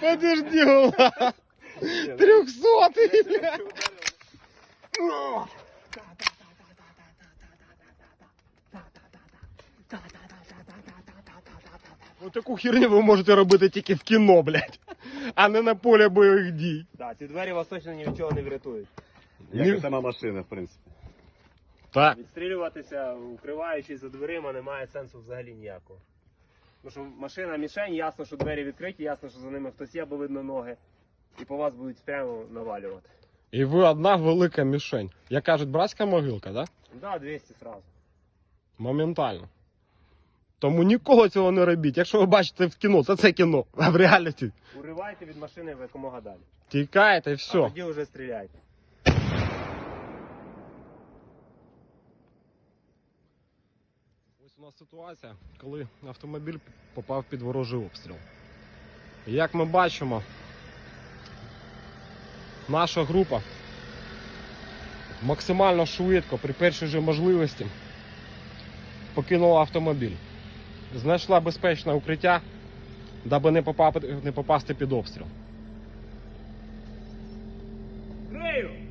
Подожди, Ула. Трехсотый, бля. Ось таку херню ви можете робити тільки в кіно, блядь, а не на полі бойових дій. Так, ці двері вас точно ні від чого не врятують. Як Ні. і сама машина, в принципі. Так. Відстрілюватися, укриваючись за дверима, немає сенсу взагалі ніякого. Тому що машина мішень, ясно, що двері відкриті, ясно, що за ними хтось є, бо видно ноги. І по вас будуть прямо навалювати. І ви одна велика мішень. Як кажуть, братська могилка, да? Да, 200 сразу. Моментально. Тому ніколи цього не робіть. Якщо ви бачите в кіно, то це кіно. А в реальності Уривайте від машини якомога далі. тікаєте і А все. тоді вже стріляйте. Ось у нас ситуація, коли автомобіль попав під ворожий обстріл. Як ми бачимо, наша група максимально швидко, при першій же можливості, покинула автомобіль. Знайшла безпечне укриття, даби не попасти, не попасти під обстріл. Крию!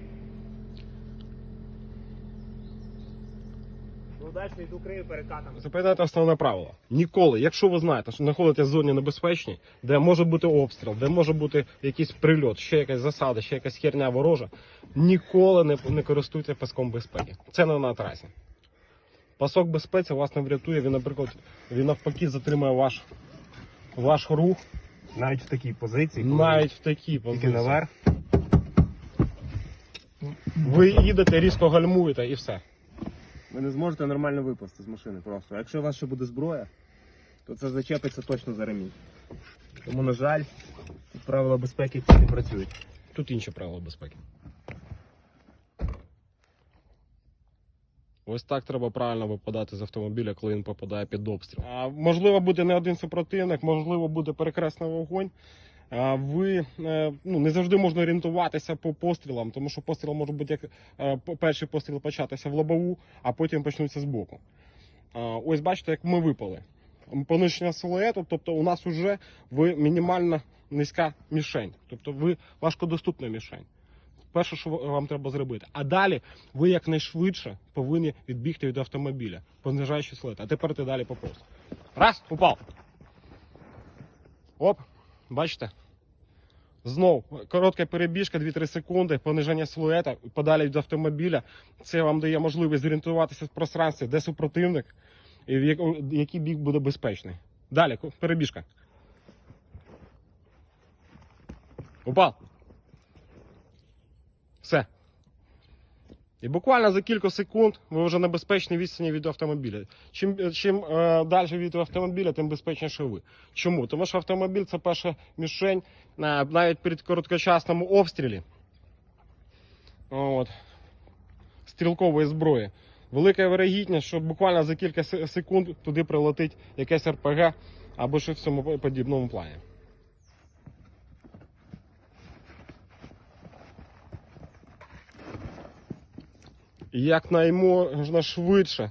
Далі йду крию перекатами. Запам'ятайте основне правило. Ніколи, якщо ви знаєте, що знаходитесь в зоні небезпечній, де може бути обстріл, де може бути якийсь прильот, ще якась засада, ще якась херня ворожа, ніколи не, не користуйтесь паском безпеки. Це не на трасі. Пасок безпеки вас не врятує, він, наприклад, він навпаки затримує ваш, ваш рух Навіть в такій позиції. коли навіть в такій тільки позиції. наверх. Ви їдете, різко гальмуєте і все. Ви не зможете нормально випасти з машини просто. А якщо у вас ще буде зброя, то це зачепиться точно за ремінь. Тому, на жаль, тут правила безпеки не працюють. Тут інші правила безпеки. Ось так треба правильно випадати з автомобіля, коли він попадає під обстріл. А, можливо, буде не один супротивник, можливо, буде перекресний вогонь. Ви е, ну, не завжди можна орієнтуватися по пострілам, тому що постріл може бути як е, перший постріл початися в лобову, а потім почнуться з боку. Ось бачите, як ми випали. Понищення силуету, тобто у нас вже ви мінімально низька мішень, тобто ви важкодоступна мішень. Перше, що вам треба зробити. А далі ви якнайшвидше повинні відбігти від автомобіля, понижаючи силует. А тепер ти далі поповз. Раз, упав. Оп, бачите? Знов коротка перебіжка, 2-3 секунди, пониження силуета, подалі від автомобіля. Це вам дає можливість зорієнтуватися в пространстві, де супротивник і в який бік буде безпечний. Далі, перебіжка. Упав. Все. І буквально за кілька секунд ви вже на безпечній відстані від автомобіля. Чим, чим е, далі від автомобіля, тим безпечніше ви. Чому? Тому що автомобіль це перша мішень е, навіть при короткочасному обстрілі от, стрілкової зброї. Велика вирогідність, що буквально за кілька секунд туди прилетить якесь РПГ або щось в цьому подібному плані. І якнайможна швидше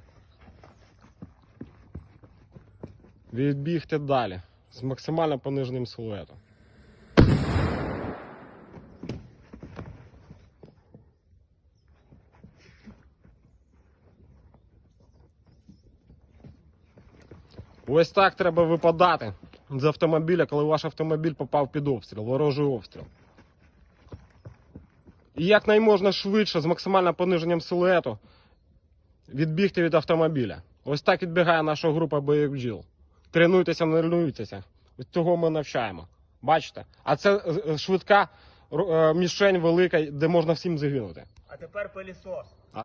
відбігти далі з максимально пониженим силуетом. Ось так треба випадати з автомобіля, коли ваш автомобіль попав під обстріл, ворожий обстріл. І якнайможна швидше з максимальним пониженням силуету відбігти від автомобіля. Ось так відбігає наша група бойових бджіл. Тренуйтеся, не лінуйтеся. Від Цього ми навчаємо. Бачите? А це е, швидка е, мішень велика, де можна всім загинути. А тепер пилісос.